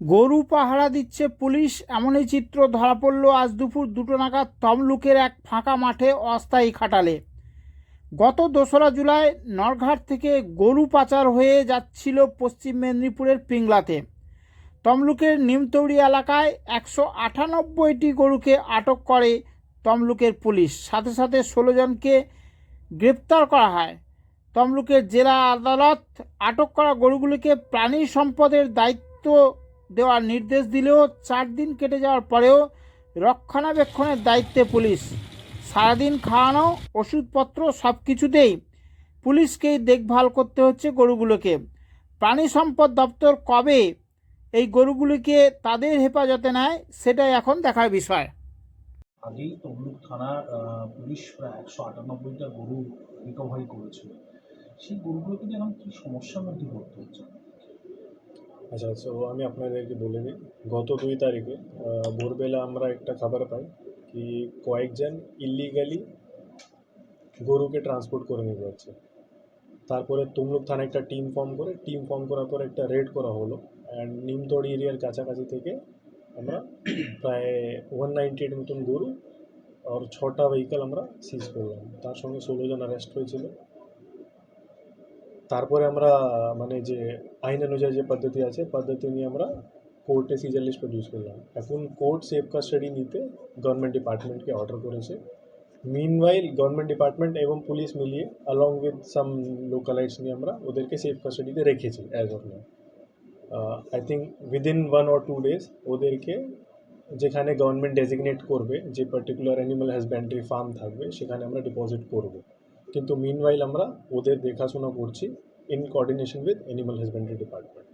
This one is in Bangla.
গরু পাহারা দিচ্ছে পুলিশ, এমনই চিত্র ধরা পড়ল আজ দুপুর দুটো নাগাদ তমলুকের এক ফাঁকা মাঠে অস্থায়ী খাটালে। গত দোসরা জুলাই নরঘাট থেকে গরু পাচার হয়ে যাচ্ছিল পশ্চিম মেদিনীপুরের পিংলাতে। তমলুকের নিমতৌড়ি এলাকায় একশো আটানব্বইটি গরুকে আটক করে তমলুকের পুলিশ। সাথে সাথে ষোলো জনকে গ্রেপ্তার করা হয়। তমলুকের জেলা আদালত আটক করা গরুগুলিকে প্রাণী সম্পদের দায়িত্ব দেওয়ার নির্দেশ দিলেও চার দিন কেটে যাওয়ার পরেও রক্ষণাবেক্ষণের দায়িত্বে পুলিশ। সারাদিন খাওয়ানো, ওষুধপত্র সব কিছুতেই পুলিশকেই দেখভাল করতে হচ্ছে গরুগুলোকে। প্রাণী সম্পদ দপ্তর কবে এই গরুগুলিকে তাদের হেফাজতে নেয়, সেটাই এখন দেখার বিষয়। আগেই তমলুক থানার পুলিশ প্রায় একশো আটানব্বইটা গরু রিকভারি করেছিল। সেই গরুগুলোকে এখন কী সমস্যার মধ্যে পড়তে হচ্ছে? আচ্ছা সো আমি আপনাদেরকে বলে দিই, গত দুই তারিখে ভোরবেলা আমরা একটা খবর পাই কি কয়েকজন ইলিগালি গরুকে ট্রান্সপোর্ট করে নিয়ে যাচ্ছে। তারপরে তুমলুক থানায় একটা টিম ফর্ম করে টিম ফর্ম করার পর একটা রেড করা হলো অ্যান্ড নিমতড়ি এরিয়ার কাছাকাছি থেকে আমরা প্রায় ওয়ান নাইনটি এইট মতন গরু, আর ছটা ভেহিকেল আমরা সিজ করলাম। তার সঙ্গে ষোলো জন অ্যারেস্ট হয়েছিল। তারপরে আমরা মানে যে আইন অনুযায়ী যে পদ্ধতি আছে, পদ্ধতি নিয়ে আমরা কোর্টে সিজার লিস্ট প্রডিউস করলাম। এখন কোর্ট সেফ কাস্টাডি নিতে গভর্নমেন্ট ডিপার্টমেন্টকে অর্ডার করেছে। মিনওয়াইল গভর্নমেন্ট ডিপার্টমেন্ট এবং পুলিশ মিলিয়ে অ্যালং উইথ সাম লোকালাইটস নিয়ে আমরা ওদেরকে সেফ কাস্টাডিতে রেখেছি as of now I think within one or two days ওদেরকে যেখানে গভর্নমেন্ট ডেজিগনেট করবে, যে পার্টিকুলার অ্যানিমাল হাজব্যান্ডারি ফার্ম থাকবে, সেখানে আমরা ডিপোজিট করব। কিন্তু মিনওয়াইল আমরা ওদের দেখাশোনা করছি in coordination with animal husbandry department